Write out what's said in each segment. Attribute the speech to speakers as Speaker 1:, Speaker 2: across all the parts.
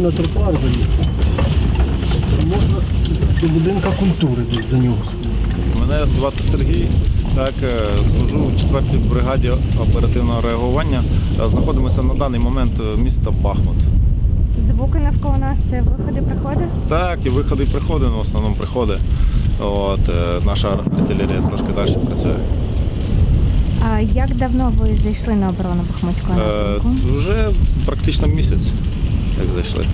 Speaker 1: можна на тротуар заїхати. Можна до будинка культури десь за нього сходитися.
Speaker 2: Мене звати Сергій. Так, е, служу в 4-й бригаді оперативного реагування. Е, Знаходимося на даний момент е, міста Бахмут.
Speaker 3: Звуки навколо нас це виходи, приходи.
Speaker 2: Так, і виходи і приходи, ну, в основному приходи. От, наша артилерія трошки далі працює.
Speaker 3: А як давно ви зайшли на оборону Бахмутського
Speaker 2: Е. Вже практично місяць, як зайшли.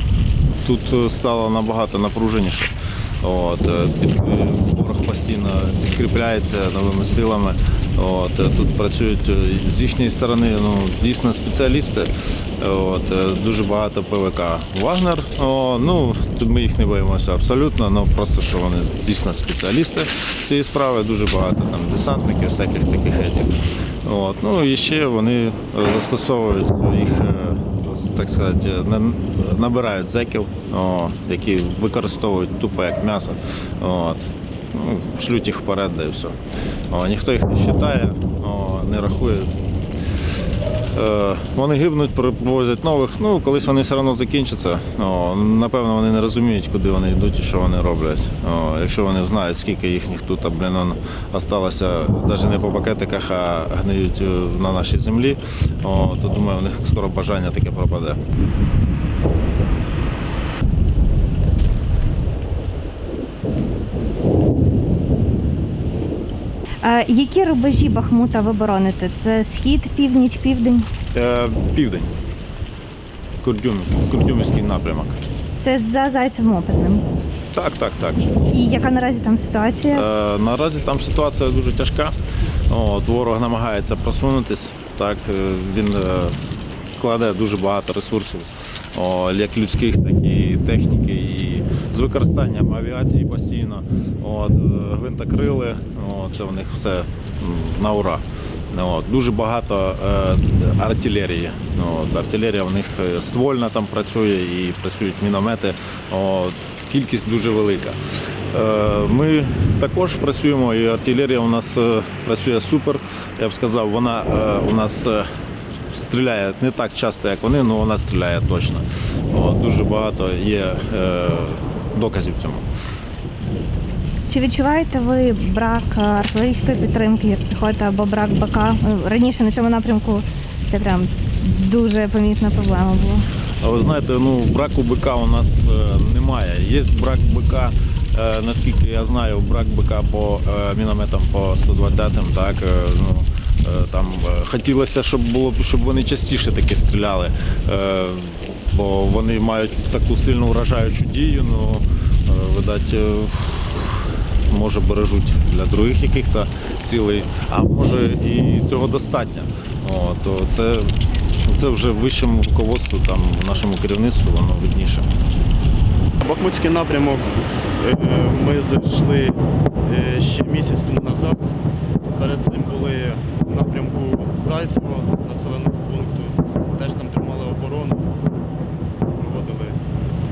Speaker 2: Тут е, стало набагато напруженіше. От, е, е, ворог постійно підкріпляється новими силами. От, тут працюють з їхньої сторони ну, дійсно спеціалісти. От, дуже багато ПВК. Вагнер, о, ну, ми їх не боїмося абсолютно, ну, просто що вони дійсно спеціалісти цієї справи, дуже багато там десантників, всяких таких етів. От, ну і ще вони застосовують їх, так сказати, набирають зеків, о, які використовують тупо як м'ясо. От. Ну, шлють їх вперед, да і все. О, ніхто їх не вважає, не рахує. Е, Вони гибнуть, привозять нових. Ну, колись вони все одно закінчаться. О, напевно, вони не розуміють, куди вони йдуть і що вони роблять. О, якщо вони знають, скільки їхніх тут, блин, осталося навіть не по пакетиках, а гниють е, на нашій землі, о, то думаю, у них скоро бажання таке пропаде.
Speaker 3: Які рубежі Бахмута ви бороните? Це схід, північ, південь?
Speaker 2: Е, південь. Курдюм, Курдюмівський напрямок.
Speaker 3: Це за зайцем опитним.
Speaker 2: Так, так, так.
Speaker 3: І яка наразі там ситуація?
Speaker 2: Е, Наразі там ситуація дуже тяжка. От, ворог намагається просунутись. Так, е, він е, кладе дуже багато ресурсів, о, як людських, так і техніки, і з використанням авіації постійно. От, е, гвинтокрили, от, це в них все на ура. От, дуже багато е, артилерії. От, артилерія в них е, ствольна там працює і працюють міномети. От, кількість дуже велика. Е, Ми також працюємо, і артилерія у нас е, працює супер. Я б сказав, вона е, у нас стріляє не так часто, як вони, але вона стріляє точно. От, Дуже багато є е, доказів цьому.
Speaker 3: Чи відчуваєте ви брак е, артилерійської підтримки, як піхота, або брак БК? Ну, Раніше на цьому напрямку це прям дуже помітна проблема була.
Speaker 2: А ви знаєте, ну браку БК у нас е, немає. Є брак БК, е, наскільки я знаю, брак БК по е, мінометам по 120-м, так. е, Ну, е, там е, хотілося, щоб було щоб вони частіше таки стріляли, е, бо вони мають таку сильну вражаючу дію, ну е, видать. Може бережуть для других яких-то цілей, а може і цього достатньо. О, то це, це вже вищому руководству, там, нашому керівництву, воно видніше.
Speaker 4: Бахмутський напрямок е, ми зайшли е, ще місяць тому назад. Перед цим були в напрямку Зайцево, населеного пункту. Теж там тримали оборону, проводили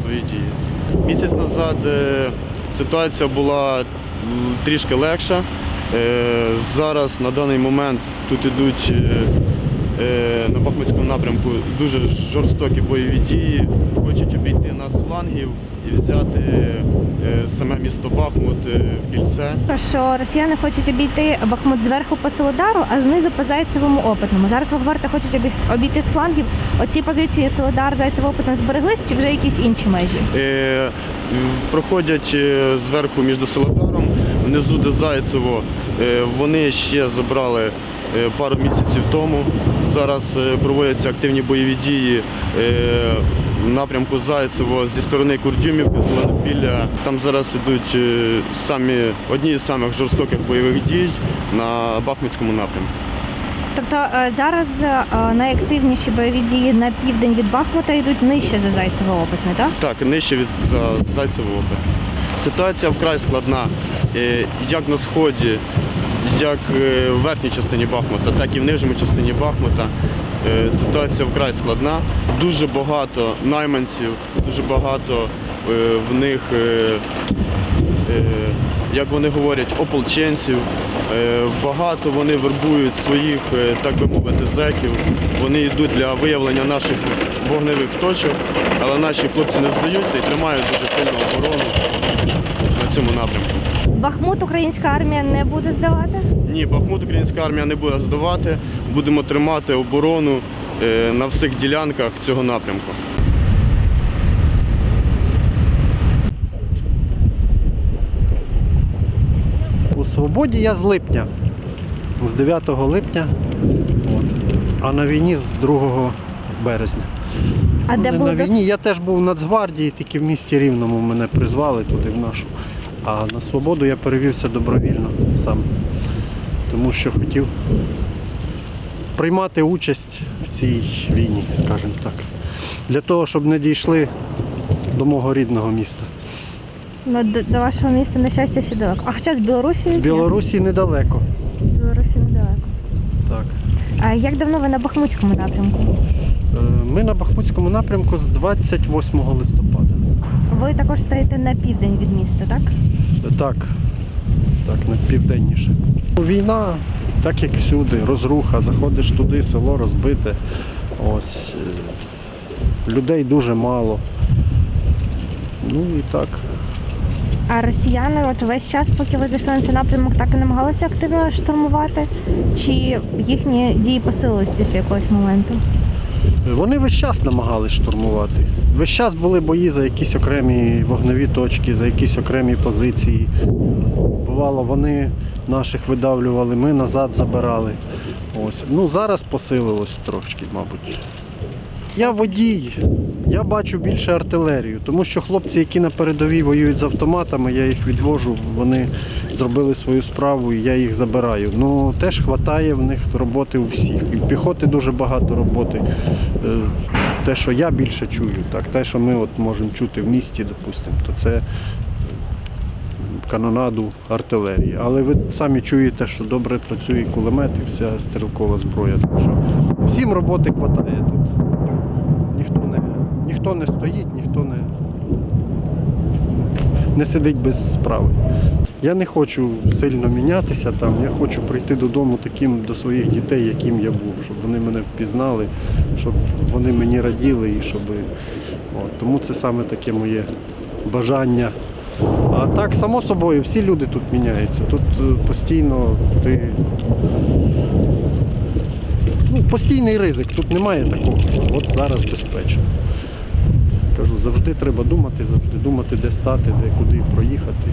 Speaker 4: свої дії. Місяць назад е, ситуація була трішки легша. Е, Зараз на даний момент тут ідуть е, е, на Бахмутському напрямку дуже жорстокі бойові дії. З флангів і взяти е, саме місто Бахмут е, в кільце.
Speaker 3: Що росіяни хочуть обійти Бахмут зверху по Солодару, а знизу по Зайцевому опитному. Зараз ви говорите, хочуть обійти з флангів. Оці позиції Солодар, Зайцево опитне збереглись чи вже якісь інші межі?
Speaker 4: Е, Проходять е, зверху між Солодаром, внизу де Зайцево. Вони ще забрали пару місяців тому. Зараз проводяться активні бойові дії в напрямку Зайцево зі сторони Курдюмівки, Зеленопілля. Там зараз ідуть е, самі одні з самих жорстоких бойових дій на Бахмутському напрямку.
Speaker 3: Тобто е, зараз е, найактивніші бойові дії на південь від Бахмута йдуть нижче за Зайцево опитне, так?
Speaker 4: Так, нижче від за Зайцевого опи. Ситуація вкрай складна як на сході, як в верхній частині Бахмута, так і в нижній частині Бахмута. Е, Ситуація вкрай складна. Дуже багато найманців, дуже багато е, в них е, як вони говорять, ополченців. Багато вони вербують своїх, так би мовити, зеків. Вони йдуть для виявлення наших вогневих точок, але наші хлопці не здаються і тримають дуже пильну оборону цьому напрямку.
Speaker 3: Бахмут українська армія не буде здавати.
Speaker 4: Ні, Бахмут українська армія не буде здавати. Будемо тримати оборону е, на всіх ділянках цього напрямку.
Speaker 1: У свободі я з липня, з 9 липня, от, а на війні з 2 березня.
Speaker 3: А
Speaker 1: Ну,
Speaker 3: де
Speaker 1: не
Speaker 3: було
Speaker 1: на війні? Я теж був в Нацгвардії, тільки в місті Рівному мене призвали туди в нашу. А на свободу я перевівся добровільно сам. Тому що хотів приймати участь в цій війні, скажімо так. Для того, щоб не дійшли до мого рідного міста.
Speaker 3: Ну, до, до вашого міста, на щастя, ще далеко. А хоча з Білорусі?
Speaker 1: З? Білорусі недалеко.
Speaker 3: З Білорусі недалеко.
Speaker 1: Так.
Speaker 3: А як давно ви на Бахмутському напрямку?
Speaker 1: Е, Ми на Бахмутському напрямку з 28 листопада.
Speaker 3: Ви також стоїте на південь від міста, так?
Speaker 1: Так, так, на південніше. Війна, так як всюди, розруха, заходиш туди, село розбите. Ось. е, Людей дуже мало. Ну і так.
Speaker 3: А росіяни, от весь час, поки ви зайшли на цей напрямок, так і намагалися активно штурмувати? Чи їхні дії посилились після якогось моменту?
Speaker 1: Вони весь час намагались штурмувати. Весь час були бої за якісь окремі вогневі точки, за якісь окремі позиції. Бувало, вони наших видавлювали, ми назад забирали. Ось. Ну, зараз посилилось трошки, мабуть. Я водій, я бачу більше артилерію, тому що хлопці, які на передовій воюють з автоматами, я їх відвожу, вони зробили свою справу і я їх забираю. Ну теж вистачає в них роботи у всіх. І в піхоти дуже багато роботи. Е, Те, що я більше чую, так, те, що ми от можемо чути в місті, допустимо, то це канонаду артилерії. Але ви самі чуєте, що добре працює кулемет і вся стрілкова зброя. Так що всім роботи вистачає тут. Ніхто не, стоїть, ніхто не, не сидить без справи. Я не хочу сильно мінятися там, я хочу прийти додому таким до своїх дітей, яким я був, щоб вони мене впізнали, щоб вони мені раділи і щоб. От, тому це саме таке моє бажання. А так, само собою, всі люди тут міняються. Тут е, постійно ти. Ну, постійний ризик, тут немає такого, що от зараз безпечно. Кажу, завжди треба думати, завжди думати, де стати, де куди проїхати.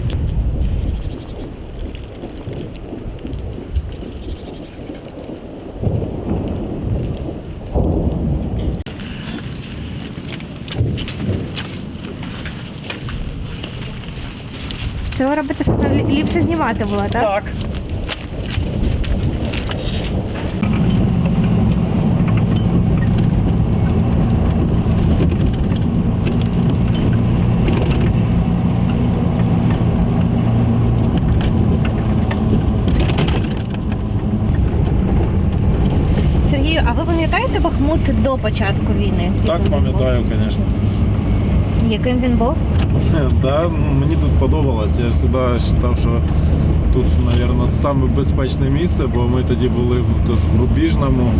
Speaker 3: Це ви робите, щоб ліпше знімати було, так?
Speaker 1: Так.
Speaker 3: Сергію, а ви пам'ятаєте Бахмут до початку війни?
Speaker 2: Так, пам'ятаю, звісно.
Speaker 3: Яким він був?
Speaker 2: Да, мені тут подобалось. Я завжди вважав, що тут, мабуть, безпечне місце, бо ми тоді були в, в Рубіжному,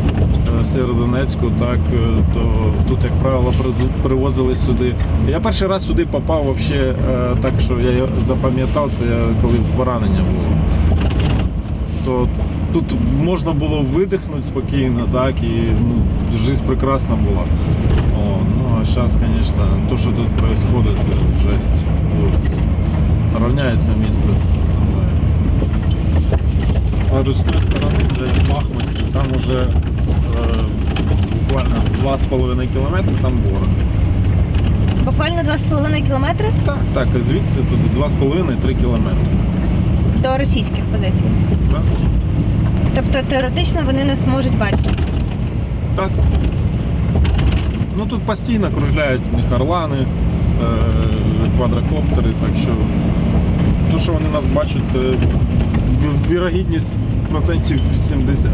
Speaker 2: е, в Сєвєродонецьку, так, е, то тут, як правило, привозили сюди. Я перший раз сюди попав вообще, е, так, що я запам'ятав, це коли поранення було. То тут можна було видихнути спокійно, так, і ну, життя прекрасна була. О, ну а зараз, звісно, то, що тут відбувається, це жесть. Ужас. Равняється місто зі мною. А з тої сторони, де Бахмутський, там вже е, буквально 2,5 кілометри, там ворог.
Speaker 3: Буквально 2,5 кілометри
Speaker 2: Так, так, звідси туди 2,5-3 кілометри.
Speaker 3: до російських позицій.
Speaker 2: Так?
Speaker 3: Тобто теоретично вони нас можуть бачити.
Speaker 2: Так. Ну тут постійно кружляють у них орлани, е, квадрокоптери, так що то, що вони нас бачать, це вірогідність
Speaker 5: процентів 80.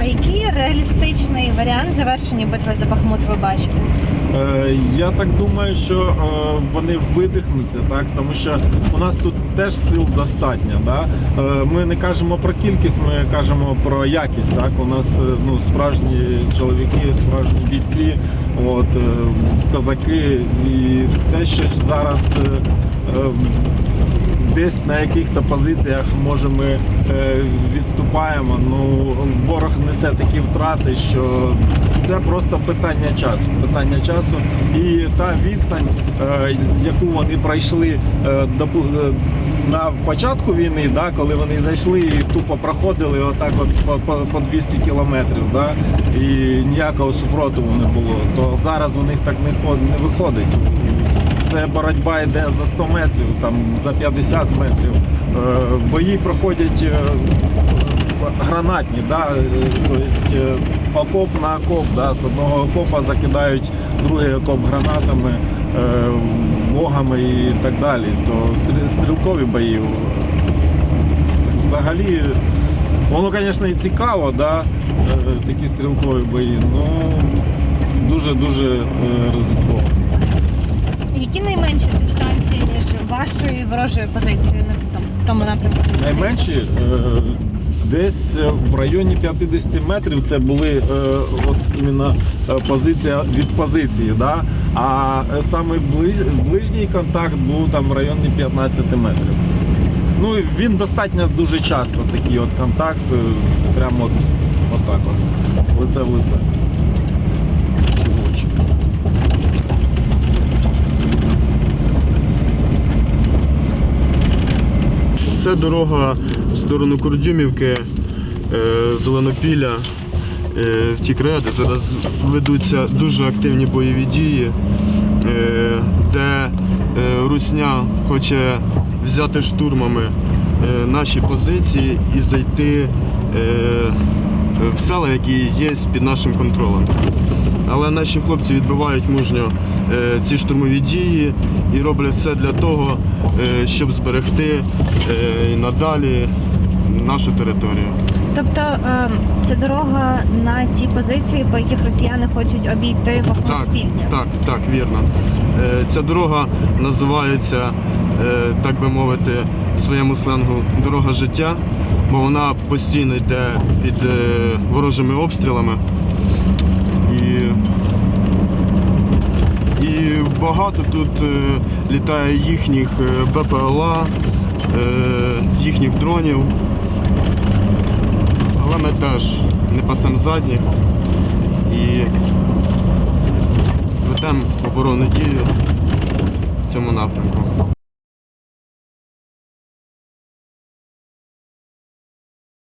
Speaker 3: А який реалістичний варіант завершення битви за Бахмут ви бачите?
Speaker 5: Е, Я так думаю, що е, вони видихнуться, так тому що у нас тут теж сил достатньо. Да? Е, Ми не кажемо про кількість, ми кажемо про якість. Так, у нас е, ну справжні чоловіки, справжні бійці, от е, козаки, і те, що зараз. Е, е, Десь на яких-то позиціях може ми е, відступаємо. Ну ворог несе такі втрати, що це просто питання часу. Питання часу і та відстань, е, яку вони пройшли е, до на початку війни, да, коли вони зайшли і тупо проходили отак, от по, по, по 200 кілометрів, да, і ніякого супротиву не було. То зараз у них так не не виходить. Це боротьба йде за 100 метрів, там за 50 метрів. Е, Бої проходять е, гранатні, да? тобто окоп на окоп. Да? З одного окопа закидають другий окоп гранатами, вогами і так далі. То стрілкові бої. Взагалі, воно, звісно, і цікаво, да? такі стрілкові бої, ну дуже-дуже ризиково.
Speaker 3: Які найменші дистанції між вашою і ворожою позицією на тому напрямку?
Speaker 5: Найменші е, десь в районі 50 метрів це були е, от іменно е, позиція від позиції. Да? А е, саме ближ- ближній контакт був там в районі 15 метрів. Ну він достатньо дуже часто такий от контакт, е, прямо от, от так от, лице в лице.
Speaker 4: Це дорога в сторону Курдюмівки, е, Зеленопілля, е, в ті креди. Зараз ведуться дуже активні бойові дії, е, де е, Русня хоче взяти штурмами е, наші позиції і зайти е, в села, які є під нашим контролем. Але наші хлопці відбивають мужньо е, ці штурмові дії і роблять все для того, е, щоб зберегти е, і надалі нашу територію.
Speaker 3: Тобто це дорога на ті позиції, по яких росіяни хочуть обійти
Speaker 4: Так,
Speaker 3: з півдня.
Speaker 4: так, так, вірно. Ця дорога називається, так би мовити, в своєму сленгу дорога життя, бо вона постійно йде під ворожими обстрілами. Багато тут е, літає їхніх е, БПЛА, е, їхніх дронів. Але ми теж не пасемо задніх і ведемо оборонну дію в цьому напрямку.